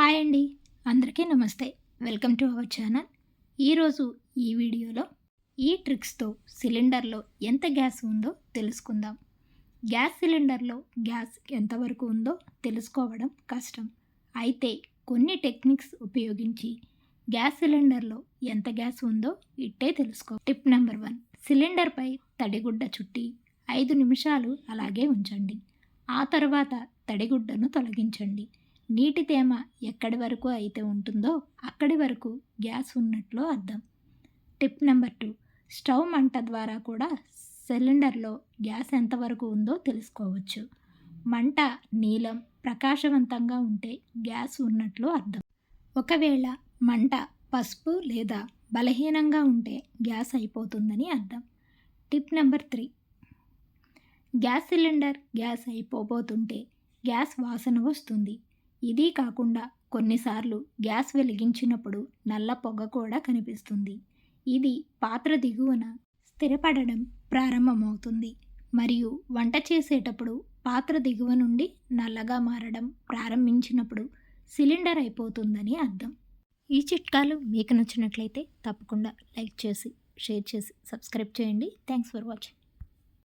Hi అండి. అందరికీ నమస్తే. Welcome to our channel. ఈరోజు ఈ వీడియోలో ఈ ట్రిక్స్తో సిలిండర్లో ఎంత గ్యాస్ ఉందో తెలుసుకుందాం. గ్యాస్ సిలిండర్లో గ్యాస్ ఎంతవరకు ఉందో తెలుసుకోవడం కష్టం. అయితే కొన్ని టెక్నిక్స్ ఉపయోగించి గ్యాస్ సిలిండర్లో ఎంత గ్యాస్ ఉందో ఇట్టే తెలుసుకో. Tip number one. సిలిండర్పై తడిగుడ్డ చుట్టి ఐదు నిమిషాలు అలాగే ఉంచండి. ఆ తర్వాత తడిగుడ్డను తొలగించండి. నీటి తేమ ఎక్కడి వరకు అయితే ఉంటుందో అక్కడి వరకు గ్యాస్ ఉన్నట్లు అర్థం. Tip number two. స్టవ్ మంట ద్వారా కూడా సిలిండర్లో గ్యాస్ ఎంతవరకు ఉందో తెలుసుకోవచ్చు. మంట నీలం ప్రకాశవంతంగా ఉంటే గ్యాస్ ఉన్నట్లు అర్థం. ఒకవేళ మంట పసుపు లేదా బలహీనంగా ఉంటే గ్యాస్ అయిపోతుందని అర్థం. Tip number three. Gas cylinder gas అయిపోబోతుంటే gas వాసన వస్తుంది. ఇది కాకుండా కొన్నిసార్లు గ్యాస్ వెలిగించినప్పుడు నల్ల పొగ కూడా కనిపిస్తుంది. ఇది పాత్ర దిగువన స్థిరపడడం ప్రారంభమవుతుంది. మరియు వంట చేసేటప్పుడు పాత్ర దిగువ నుండి నల్లగా మారడం ప్రారంభించినప్పుడు సిలిండర్ అయిపోతుందని అర్థం. ఈ చిట్కాలు మీకు నచ్చినట్లయితే తప్పకుండా లైక్ చేసి షేర్ చేసి సబ్స్క్రైబ్ చేయండి. Thanks for watching.